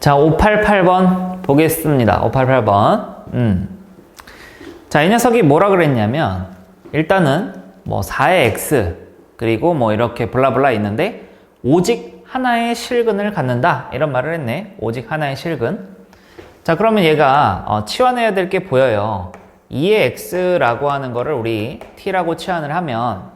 자, 588번 보겠습니다. 588번. 음. 자, 이 녀석이 뭐라 그랬냐면, 일단은 뭐 4의 x, 그리고 뭐 이렇게 블라블라 있는데, 오직 하나의 실근을 갖는다. 이런 말을 했네. 오직 하나의 실근. 자, 그러면 얘가 어, 치환해야 될 게 보여요. 2의 x라고 하는 거를 우리 t라고 치환을 하면,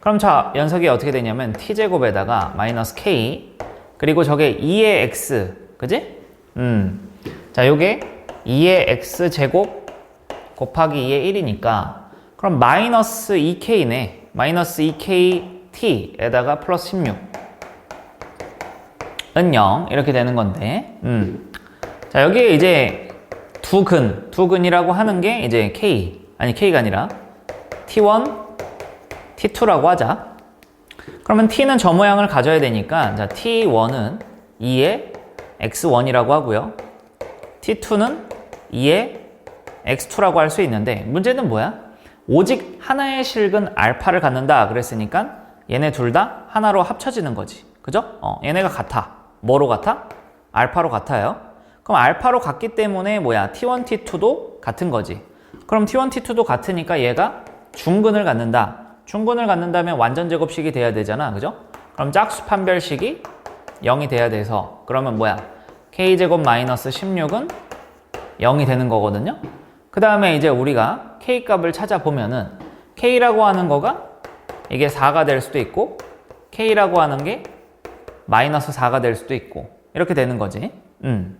그럼 자, 연석이 어떻게 되냐면, t제곱에다가 마이너스 k, 그리고 저게 2의 x, 그지? 음. 자, 요게 2의 x 제곱 곱하기 2의 1이니까 그럼 마이너스 2k네. 마이너스 2kt에다가 플러스 16. 은 0. 이렇게 되는 건데. 음. 자, 여기에 이제 두 근, 두 근이라고 하는 게 이제 k. 아니, k가 아니라 t1, t2라고 하자. 그러면 t는 저 모양을 가져야 되니까 자, t1은 2의 x1이라고 하고요. t2는 2의 x2라고 할 수 있는데 문제는 뭐야? 오직 하나의 실근 알파를 갖는다 그랬으니까 얘네 둘 다 하나로 합쳐지는 거지. 그죠? 어, 얘네가 같아. 뭐로 같아? 알파로 같아요. 그럼 알파로 같기 때문에 뭐야? t1, t2도 같은 거지. 그럼 t1, t2도 같으니까 얘가 중근을 갖는다. 중근을 갖는다면 완전 제곱식이 돼야 되잖아. 그죠? 그럼 짝수 판별식이 0이 돼야 돼서 그러면 뭐야? K제곱 마이너스 16은 0이 되는 거거든요. 그 다음에 이제 우리가 k 값을 찾아보면은 k라고 하는 거가 이게 4가 될 수도 있고 k라고 하는 게 마이너스 4가 될 수도 있고 이렇게 되는 거지. 음.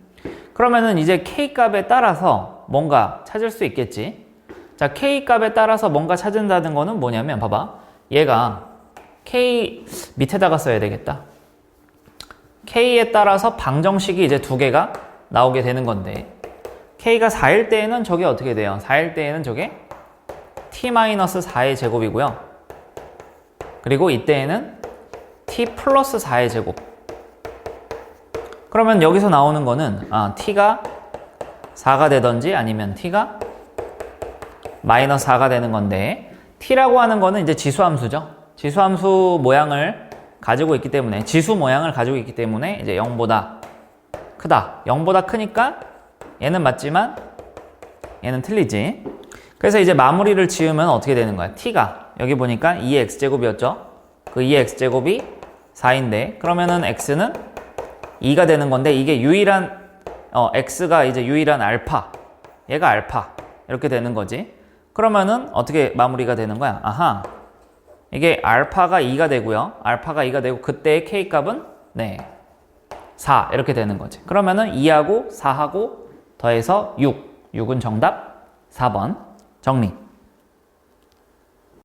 그러면은 이제 k 값에 따라서 뭔가 찾을 수 있겠지. 자, k 값에 따라서 뭔가 찾는다는 거는 뭐냐면 봐봐. 얘가 k 밑에다가 써야 되겠다. K에 따라서 방정식이 이제 두 개가 나오게 되는 건데 k가 4일 때에는 저게 어떻게 돼요? 4일 때에는 저게 t-4의 제곱이고요. 그리고 이때에는 t 플러스 4의 제곱. 그러면 여기서 나오는 거는 아, t가 4가 되던지 아니면 t가 마이너스 4가 되는 건데 t라고 하는 거는 이제 지수함수죠. 지수함수 모양을 가지고 있기 때문에 지수 모양을 가지고 있기 때문에 이제 0보다 크다. 0보다 크니까 얘는 맞지만 얘는 틀리지. 그래서 이제 마무리를 지으면 어떻게 되는 거야? t가 여기 보니까 2의 x제곱이었죠. 그 2의 x제곱이 4인데 그러면은 x는 2가 되는 건데 이게 유일한 어, x가 이제 유일한 알파. 얘가 알파. 이렇게 되는 거지. 그러면은 어떻게 마무리가 되는 거야? 아하. 이게 알파가 2가 되고요. 알파가 2가 되고 그때의 k 값은 네. 4 이렇게 되는 거지. 그러면은 2하고 4하고 더해서 6. 6은 정답 4번 정리.